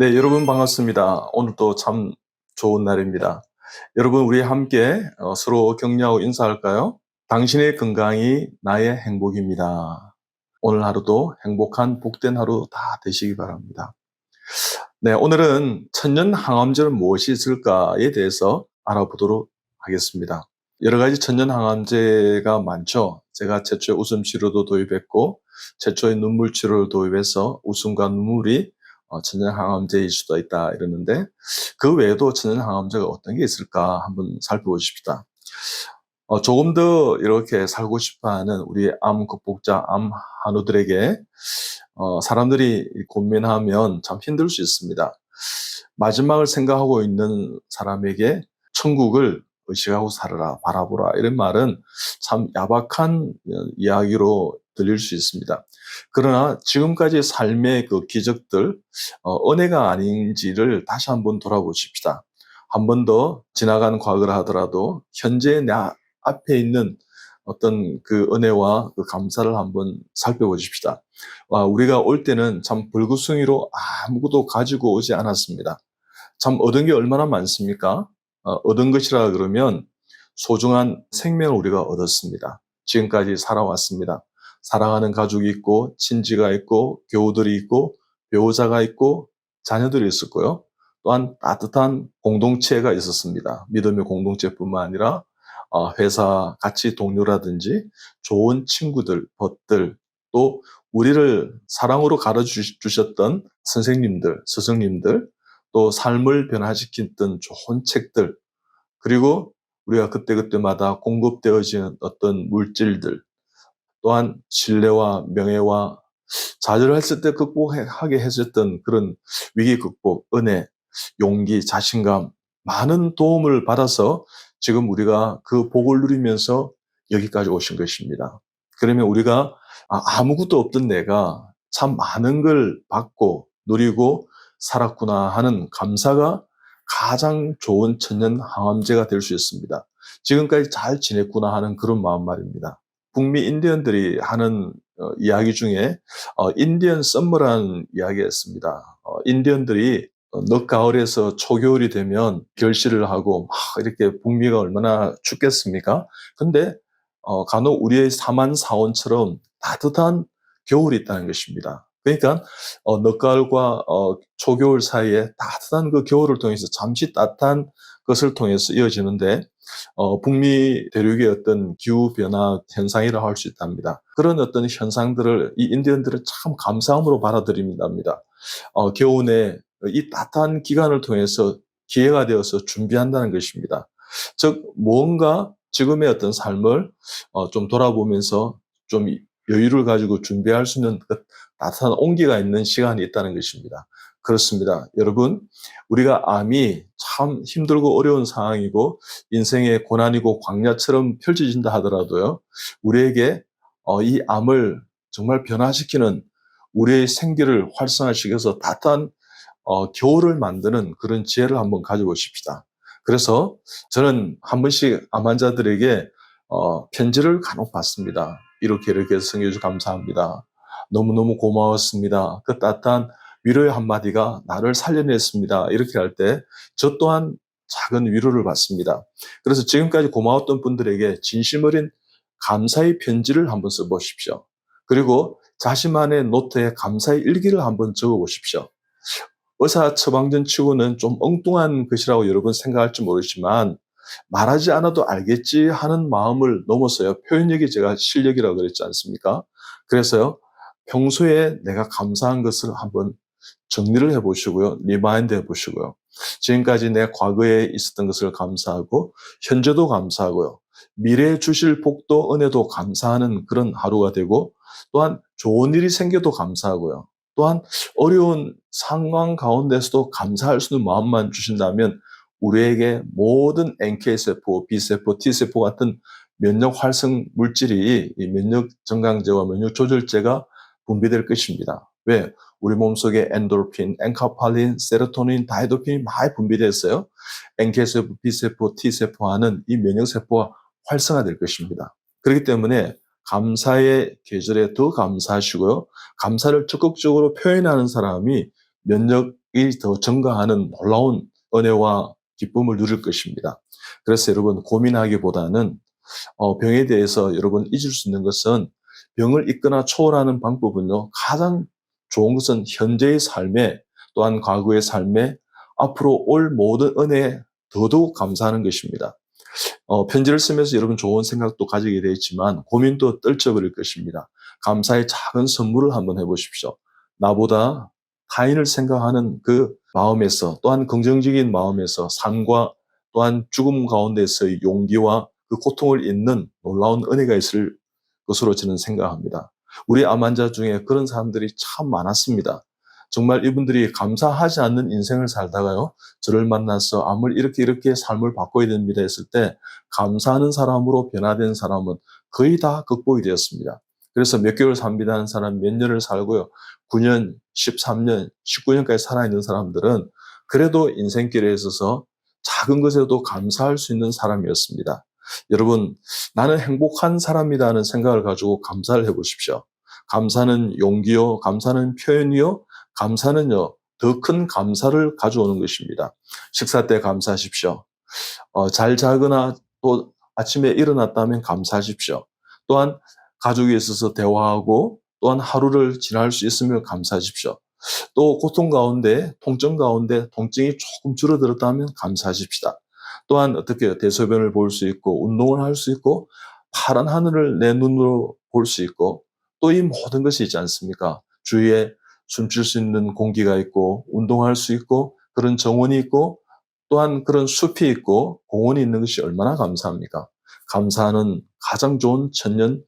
네, 여러분 반갑습니다. 오늘도 참 좋은 날입니다. 여러분, 우리 함께 어, 서로 격려하고 인사할까요? 당신의 건강이 나의 행복입니다. 오늘 하루도 행복한 복된 하루 다 되시기 바랍니다. 네, 오늘은 천연 항암제는 무엇이 있을까에 대해서 알아보도록 하겠습니다. 여러 가지 천연 항암제가 많죠. 제가 최초에 웃음 치료도 도입했고, 최초에 눈물 치료를 도입해서 웃음과 눈물이 어, 천연 항암제일 수도 있다 이러는데 그 외에도 천연 항암제가 어떤 게 있을까 한번 살펴보십시다. 어, 조금 더 이렇게 살고 싶어하는 우리 암 극복자, 암 한우들에게 어, 사람들이 고민하면 참 힘들 수 있습니다. 마지막을 생각하고 있는 사람에게 천국을 의식하고 살아라, 바라보라 이런 말은 참 야박한 이야기로 들릴 수 있습니다. 그러나 지금까지 삶의 그 기적들, 어, 은혜가 아닌지를 다시 한번 돌아보십시다. 한 번 더 지나간 과거를 하더라도 현재 내 앞에 있는 어떤 그 은혜와 그 감사를 한번 살펴보십시다. 와, 우리가 올 때는 참 불구숭이로 아무것도 가지고 오지 않았습니다. 참 얻은 게 얼마나 많습니까? 어, 얻은 것이라 그러면 소중한 생명을 우리가 얻었습니다. 지금까지 살아왔습니다. 사랑하는 가족이 있고 친지가 있고 교우들이 있고 배우자가 있고 자녀들이 있었고요. 또한 따뜻한 공동체가 있었습니다. 믿음의 공동체뿐만 아니라 어, 회사 같이 동료라든지 좋은 친구들, 벗들, 또 우리를 사랑으로 가르치셨던 선생님들, 스승님들, 또 삶을 변화시켰던 좋은 책들, 그리고 우리가 그때그때마다 공급되어지는 어떤 물질들, 또한 신뢰와 명예와 좌절을 했을 때 극복하게 해줬던 그런 위기 극복, 은혜, 용기, 자신감, 많은 도움을 받아서 지금 우리가 그 복을 누리면서 여기까지 오신 것입니다. 그러면 우리가 아, 아무것도 없던 내가 참 많은 걸 받고 누리고 살았구나 하는 감사가 가장 좋은 천년 항암제가 될 수 있습니다. 지금까지 잘 지냈구나 하는 그런 마음 말입니다. 북미 인디언들이 하는 어, 이야기 중에 어, 인디언 썸머라는 이야기가 있습니다. 어, 인디언들이 어, 늦가을에서 초겨울이 되면 결실을 하고 막 이렇게 북미가 얼마나 춥겠습니까? 근데 어, 간혹 우리의 사만 사원처럼 따뜻한 겨울이 있다는 것입니다. 그러니까 어, 늦가을과 어, 초겨울 사이에 따뜻한 그 겨울을 통해서 잠시 따뜻한 것을 통해서 이어지는데 어, 북미 대륙의 어떤 기후 변화 현상이라고 할 수 있답니다. 그런 어떤 현상들을 이 인디언들은 참 감사함으로 받아들입니다. 어, 겨우내 이 따뜻한 기간을 통해서 기회가 되어서 준비한다는 것입니다. 즉 뭔가 지금의 어떤 삶을 어, 좀 돌아보면서 좀 여유를 가지고 준비할 수 있는 그 따뜻한 온기가 있는 시간이 있다는 것입니다. 그렇습니다. 여러분, 우리가 암이 참 힘들고 어려운 상황이고 인생의 고난이고 광야처럼 펼쳐진다 하더라도요, 우리에게 어, 이 암을 정말 변화시키는 우리의 생기를 활성화시켜서 따뜻한 어, 겨울을 만드는 그런 지혜를 한번 가져보십시다. 그래서 저는 한 번씩 암 환자들에게 어, 편지를 간혹 받습니다. 이렇게 이렇게 성해주 감사합니다. 너무너무 고마웠습니다. 그 따뜻한 위로의 한마디가 나를 살려냈습니다. 이렇게 할 때 저 또한 작은 위로를 받습니다. 그래서 지금까지 고마웠던 분들에게 진심 어린 감사의 편지를 한번 써보십시오. 그리고 자신만의 노트에 감사의 일기를 한번 적어보십시오. 의사 처방전 치고는 좀 엉뚱한 것이라고 여러분 생각할지 모르지만 말하지 않아도 알겠지 하는 마음을 넘어서요. 표현력이 제가 실력이라고 그랬지 않습니까? 그래서요. 평소에 내가 감사한 것을 한번 정리를 해보시고요. 리마인드 해보시고요. 지금까지 내 과거에 있었던 것을 감사하고 현재도 감사하고요. 미래에 주실 복도 은혜도 감사하는 그런 하루가 되고 또한 좋은 일이 생겨도 감사하고요. 또한 어려운 상황 가운데서도 감사할 수 있는 마음만 주신다면 우리에게 모든 NK세포, B세포, T세포 같은 면역 활성 물질이 면역 정강제와 면역 조절제가 분비될 것입니다. 왜? 우리 몸속에 엔도르핀, 엔카팔린, 세로토닌, 다이도핀이 많이 분비됐어요. NK세포, B세포, T세포 하는 이 면역세포가 활성화될 것입니다. 그렇기 때문에 감사의 계절에 더 감사하시고요. 감사를 적극적으로 표현하는 사람이 면역이 더 증가하는 놀라운 은혜와 기쁨을 누릴 것입니다. 그래서 여러분 고민하기보다는 어, 병에 대해서 여러분 잊을 수 있는 것은 병을 잊거나 초월하는 방법은요 가장 좋은 것은 현재의 삶에 또한 과거의 삶에 앞으로 올 모든 은혜에 더더욱 감사하는 것입니다. 어, 편지를 쓰면서 여러분 좋은 생각도 가지게 되었지만 고민도 떨쳐버릴 것입니다. 감사의 작은 선물을 한번 해보십시오. 나보다 타인을 생각하는 그 마음에서 또한 긍정적인 마음에서 삶과 또한 죽음 가운데서의 용기와 그 고통을 잇는 놀라운 은혜가 있을 것으로 저는 생각합니다. 우리 암 환자 중에 그런 사람들이 참 많았습니다. 정말 이분들이 감사하지 않는 인생을 살다가요, 저를 만나서 암을 이렇게 이렇게 삶을 바꿔야 됩니다 했을 때, 감사하는 사람으로 변화된 사람은 거의 다 극복이 되었습니다. 그래서 몇 개월 삽니다 하는 사람 몇 년을 살고요, 9년, 13년, 19년까지 살아있는 사람들은 그래도 인생길에 있어서 작은 것에도 감사할 수 있는 사람이었습니다. 여러분, 나는 행복한 사람이라는 생각을 가지고 감사를 해보십시오. 감사는 용기요, 감사는 표현이요, 감사는요, 더 큰 감사를 가져오는 것입니다. 식사 때 감사하십시오. 어, 잘 자거나 또 아침에 일어났다면 감사하십시오. 또한 가족에 있어서 대화하고 또한 하루를 지날 수 있으면 감사하십시오. 또 고통 가운데, 통증 가운데 통증이 조금 줄어들었다면 감사하십시다. 또한 어떻게 대소변을 볼 수 있고 운동을 할 수 있고 파란 하늘을 내 눈으로 볼 수 있고 또 이 모든 것이 있지 않습니까? 주위에 숨쉴 수 있는 공기가 있고 운동할 수 있고 그런 정원이 있고 또한 그런 숲이 있고 공원이 있는 것이 얼마나 감사합니까? 감사는 가장 좋은 천년 어,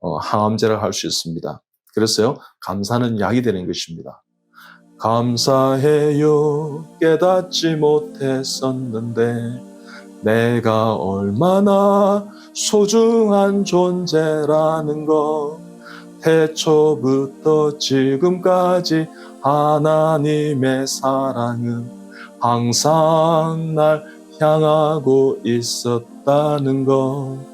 항암제를 할수 있습니다. 그래서요, 감사는 약이 되는 것입니다. 감사해요, 깨닫지 못했었는데, 내가 얼마나 소중한 존재라는 것, 태초부터 지금까지 하나님의 사랑은 항상 날 향하고 있었다는 것,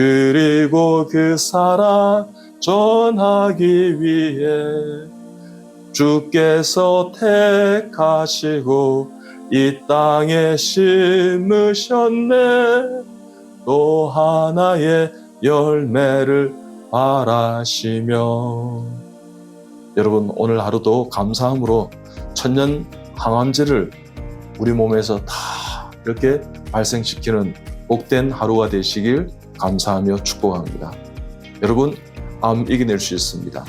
그리고 그 사랑 전하기 위해 주께서 택하시고 이 땅에 심으셨네. 또 하나의 열매를 바라시며. 여러분 오늘 하루도 감사함으로 천년 항암제를 우리 몸에서 다 이렇게 발생시키는 복된 하루가 되시길 감사하며 축복합니다. 여러분 암 이겨낼 수 있습니다.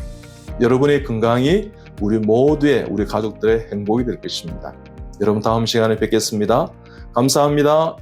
여러분의 건강이 우리 모두의 우리 가족들의 행복이 될 것입니다. 여러분 다음 시간에 뵙겠습니다. 감사합니다.